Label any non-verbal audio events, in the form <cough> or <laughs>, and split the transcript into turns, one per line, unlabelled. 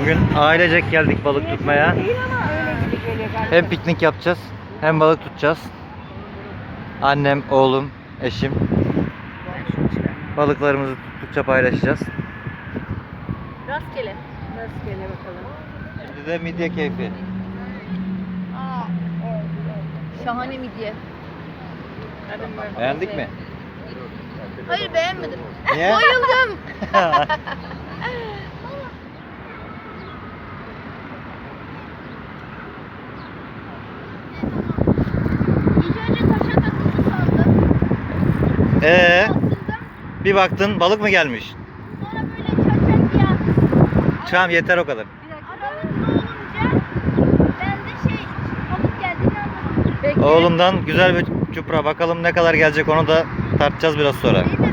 Bugün ailecek geldik balık tutmaya. Hem piknik yapacağız hem balık tutacağız. Annem, oğlum, eşim. Balıklarımızı tuttukça paylaşacağız.
Rastgele.
Rastgele bakalım.
Şimdi de midye keyfi.
Aa, şahane midye.
Beğendik mi?
Hayır beğenmedim.
Niye?
Bayıldım. <laughs>
Ee, bir baktın balık mı gelmiş?
Sonra böyle.
Tamam yeter o kadar.
Aramızda olunca ben de şey balık geldiğini anlamadım.
Peki.
Oğlumdan güzel bir çupra. Bakalım ne kadar gelecek onu da tartacağız biraz sonra.
İyi